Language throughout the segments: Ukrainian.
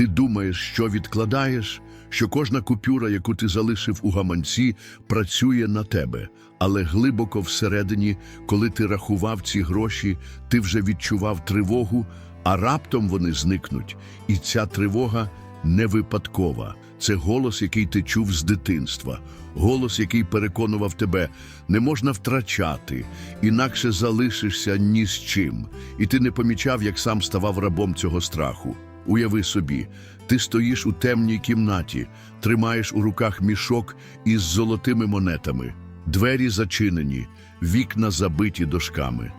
Ти думаєш, що відкладаєш, що кожна купюра, яку ти залишив у гаманці, працює на тебе. Але глибоко всередині, коли ти рахував ці гроші, ти вже відчував тривогу, а раптом вони зникнуть. І ця тривога не випадкова. Це голос, який ти чув з дитинства, голос, який переконував тебе, не можна втрачати, інакше залишишся ні з чим. І ти не помічав, як сам ставав рабом цього страху. Уяви собі, ти стоїш у темній кімнаті, тримаєш у руках мішок із золотими монетами, двері зачинені, вікна забиті дошками.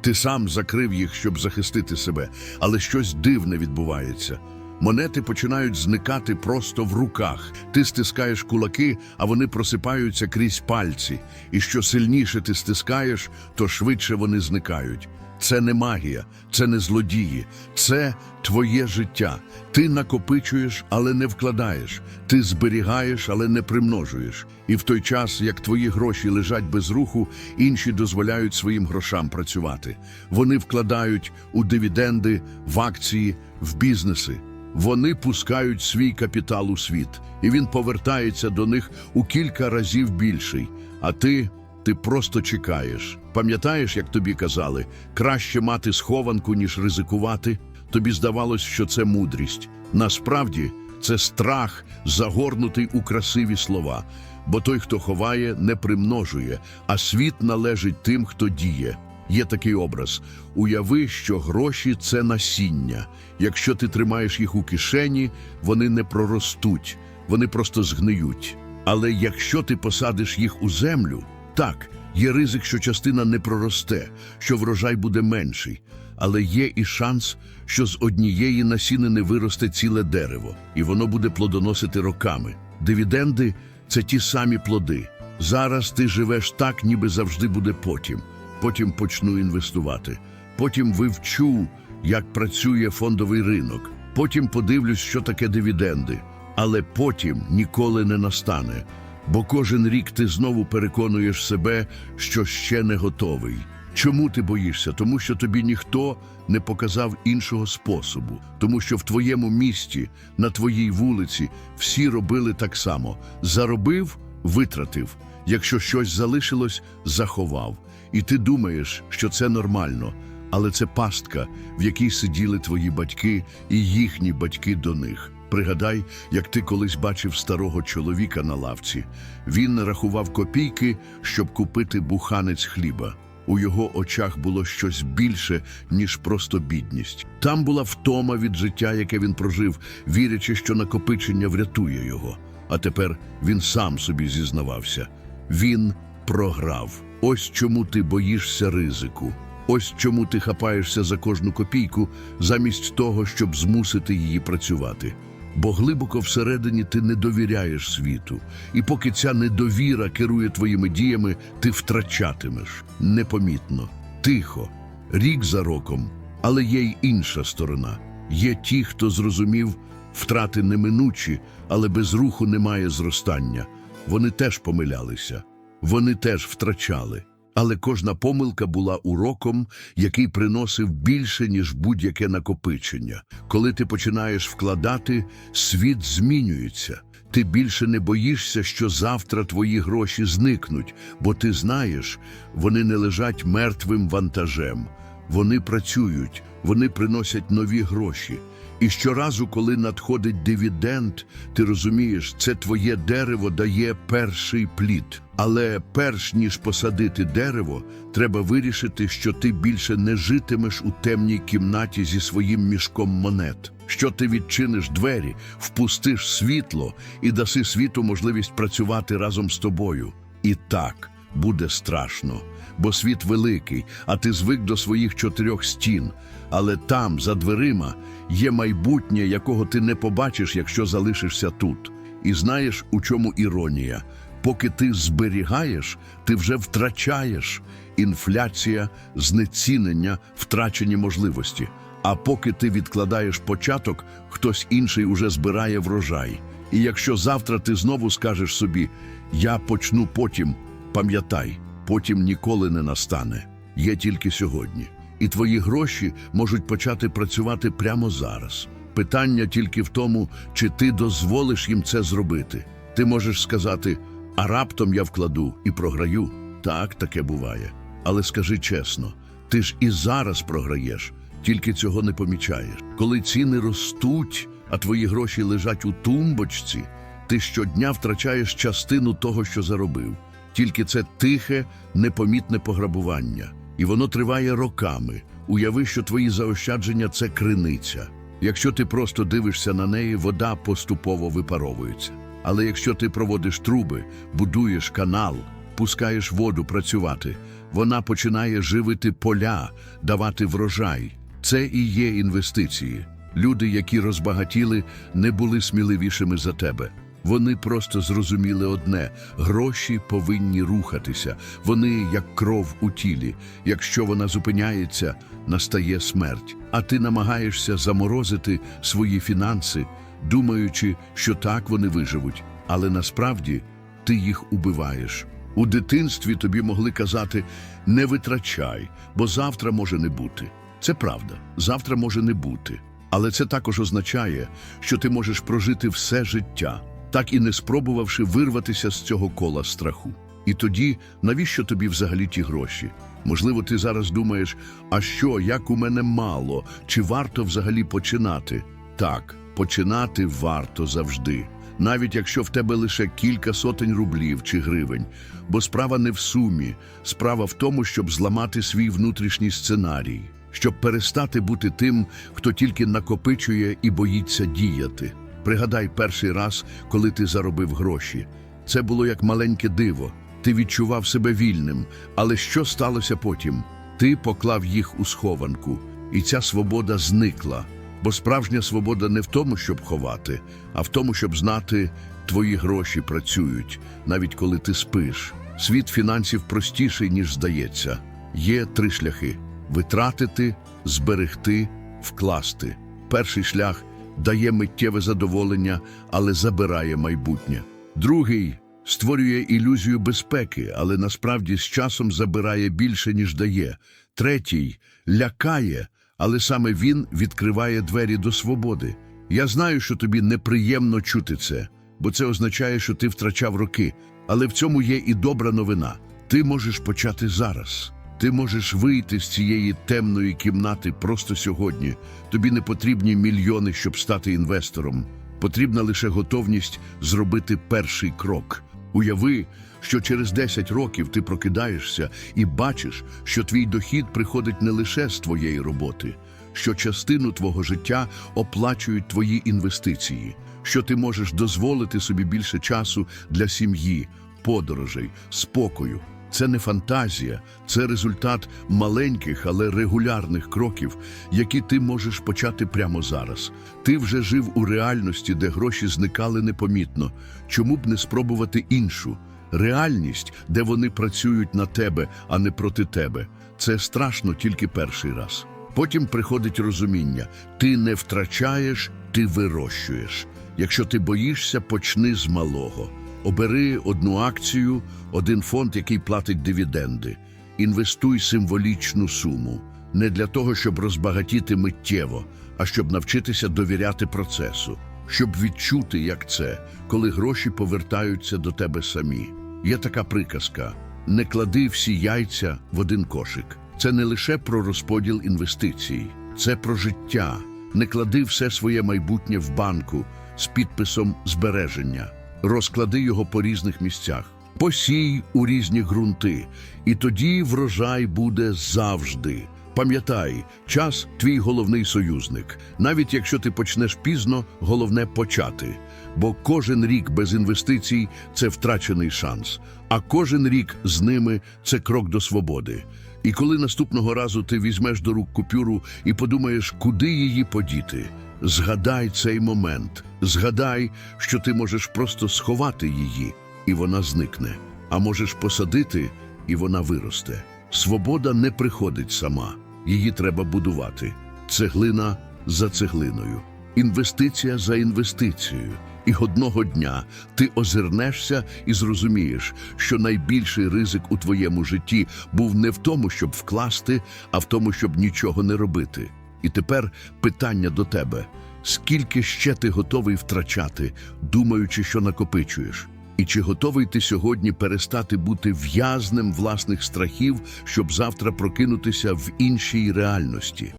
Ти сам закрив їх, щоб захистити себе, але щось дивне відбувається. Монети починають зникати просто в руках. Ти стискаєш кулаки, а вони просипаються крізь пальці. І що сильніше ти стискаєш, то швидше вони зникають. Це не магія, це не злодії, це твоє життя. Ти накопичуєш, але не вкладаєш. Ти зберігаєш, але не примножуєш. І в той час, як твої гроші лежать без руху, інші дозволяють своїм грошам працювати. Вони вкладають у дивіденди, в акції, в бізнеси. Вони пускають свій капітал у світ, і він повертається до них у кілька разів більший. А ти, ти просто чекаєш. Пам'ятаєш, як тобі казали, краще мати схованку, ніж ризикувати? Тобі здавалось, що це мудрість. Насправді, це страх, загорнутий у красиві слова. Бо той, хто ховає, не примножує, а світ належить тим, хто діє. Є такий образ: уяви, що гроші це насіння. Якщо ти тримаєш їх у кишені, вони не проростуть, вони просто згниють. Але якщо ти посадиш їх у землю, так, є ризик, що частина не проросте, що врожай буде менший. Але є і шанс, що з однієї насінини виросте ціле дерево, і воно буде плодоносити роками. Дивіденди це ті самі плоди. Зараз ти живеш так, ніби завжди буде потім. Потім почну інвестувати. Потім вивчу, як працює фондовий ринок. Потім подивлюсь, що таке дивіденди. Але потім ніколи не настане. Бо кожен рік ти знову переконуєш себе, що ще не готовий. Чому ти боїшся? Тому що тобі ніхто не показав іншого способу, тому що в твоєму місті, на твоїй вулиці, всі робили так само: заробив, витратив. Якщо щось залишилось, заховав. І ти думаєш, що це нормально, але це пастка, в якій сиділи твої батьки і їхні батьки до них. Пригадай, як ти колись бачив старого чоловіка на лавці. Він рахував копійки, щоб купити буханець хліба. У його очах було щось більше, ніж просто бідність. Там була втома від життя, яке він прожив, вірячи, що накопичення врятує його. А тепер він сам собі зізнавався. Він програв. Ось чому ти боїшся ризику. Ось чому ти хапаєшся за кожну копійку, замість того, щоб змусити її працювати. Бо глибоко всередині ти не довіряєш світу, і поки ця недовіра керує твоїми діями, ти втрачатимеш непомітно, тихо, рік за роком. Але є й інша сторона. Є ті, хто зрозумів, втрати неминучі, але без руху немає зростання. Вони теж помилялися, вони теж втрачали. Але кожна помилка була уроком, який приносив більше, ніж будь-яке накопичення. Коли ти починаєш вкладати, світ змінюється. Ти більше не боїшся, що завтра твої гроші зникнуть, бо ти знаєш, вони не лежать мертвим вантажем. Вони працюють, вони приносять нові гроші. І щоразу, коли надходить дивіденд, ти розумієш, це твоє дерево дає перший плід. Але перш ніж посадити дерево, треба вирішити, що ти більше не житимеш у темній кімнаті зі своїм мішком монет. Що ти відчиниш двері, впустиш світло і даси світу можливість працювати разом з тобою. І так буде страшно, бо світ великий, а ти звик до своїх чотирьох стін. Але там, за дверима, є майбутнє, якого ти не побачиш, якщо залишишся тут. І знаєш, у чому іронія? Поки ти зберігаєш, ти вже втрачаєш інфляція, знецінення, втрачені можливості. А поки ти відкладаєш початок, хтось інший уже збирає врожай. І якщо завтра ти знову скажеш собі Я почну потім, пам'ятай, потім ніколи не настане. Є тільки сьогодні. І твої гроші можуть почати працювати прямо зараз. Питання тільки в тому, чи ти дозволиш їм це зробити. Ти можеш сказати, а раптом я вкладу і програю. Так, таке буває. Але скажи чесно, ти ж і зараз програєш, тільки цього не помічаєш. Коли ціни ростуть, а твої гроші лежать у тумбочці, ти щодня втрачаєш частину того, що заробив. Тільки це тихе, непомітне пограбування. І воно триває роками. Уяви, що твої заощадження це криниця. Якщо ти просто дивишся на неї, вода поступово випаровується. Але якщо ти проводиш труби, будуєш канал, пускаєш воду працювати, вона починає живити поля, давати врожай. Це і є інвестиції. Люди, які розбагатіли, не були сміливішими за тебе. Вони просто зрозуміли одне: гроші повинні рухатися. Вони як кров у тілі. Якщо вона зупиняється, настає смерть. А ти намагаєшся заморозити свої фінанси, думаючи, що так вони виживуть. Але насправді ти їх убиваєш. У дитинстві тобі могли казати не витрачай, бо завтра може не бути. Це правда, завтра може не бути. Але це також означає, що ти можеш прожити все життя, так і не спробувавши вирватися з цього кола страху. І тоді навіщо тобі взагалі ті гроші? Можливо, ти зараз думаєш, а що, як у мене мало, чи варто взагалі починати? Так, починати варто завжди, навіть якщо в тебе лише кілька сотень рублів чи гривень. Бо справа не в сумі, справа в тому, щоб зламати свій внутрішній сценарій, щоб перестати бути тим, хто тільки накопичує і боїться діяти. Пригадай перший раз, коли ти заробив гроші. Це було як маленьке диво. Ти відчував себе вільним, але що сталося потім? Ти поклав їх у схованку, і ця свобода зникла. Бо справжня свобода не в тому, щоб ховати, а в тому, щоб знати, твої гроші працюють, навіть коли ти спиш. Світ фінансів простіший, ніж здається. Є три шляхи: витратити, зберегти, вкласти. Перший шлях дає миттєве задоволення, але забирає майбутнє. Другий створює ілюзію безпеки, але насправді з часом забирає більше, ніж дає. Третій лякає, але саме він відкриває двері до свободи. Я знаю, що тобі неприємно чути це, бо це означає, що ти втрачав роки. Але в цьому є і добра новина. Ти можеш почати зараз. Ти можеш вийти з цієї темної кімнати просто сьогодні. Тобі не потрібні мільйони, щоб стати інвестором. Потрібна лише готовність зробити перший крок. Уяви, що через 10 років ти прокидаєшся і бачиш, що твій дохід приходить не лише з твоєї роботи, що частину твого життя оплачують твої інвестиції, що ти можеш дозволити собі більше часу для сім'ї, подорожей, спокою. Це не фантазія, це результат маленьких, але регулярних кроків, які ти можеш почати прямо зараз. Ти вже жив у реальності, де гроші зникали непомітно. Чому б не спробувати іншу реальність, де вони працюють на тебе, а не проти тебе? Це страшно тільки перший раз. Потім приходить розуміння: ти не втрачаєш, ти вирощуєш. Якщо ти боїшся, почни з малого. Обери одну акцію, один фонд, який платить дивіденди. Інвестуй символічну суму не для того, щоб розбагатіти миттєво, а щоб навчитися довіряти процесу, щоб відчути, як це, коли гроші повертаються до тебе самі. Є така приказка: не клади всі яйця в один кошик. Це не лише про розподіл інвестицій, це про життя. Не клади все своє майбутнє в банку з підписом збереження. Розклади його по різних місцях, посій у різні ґрунти, і тоді врожай буде завжди. Пам'ятай, час твій головний союзник. Навіть якщо ти почнеш пізно, головне почати. Бо кожен рік без інвестицій це втрачений шанс, а кожен рік з ними це крок до свободи. І коли наступного разу ти візьмеш до рук купюру і подумаєш, куди її подіти, згадай цей момент. Згадай, що ти можеш просто сховати її, і вона зникне. А можеш посадити, і вона виросте. Свобода не приходить сама, її треба будувати. Цеглина за цеглиною, інвестиція за інвестицією. І одного дня ти озирнешся і зрозумієш, що найбільший ризик у твоєму житті був не в тому, щоб вкласти, а в тому, щоб нічого не робити. І тепер питання до тебе: Скільки ще ти готовий втрачати, думаючи, що накопичуєш? І чи готовий ти сьогодні перестати бути в'язнем власних страхів, щоб завтра прокинутися в іншій реальності?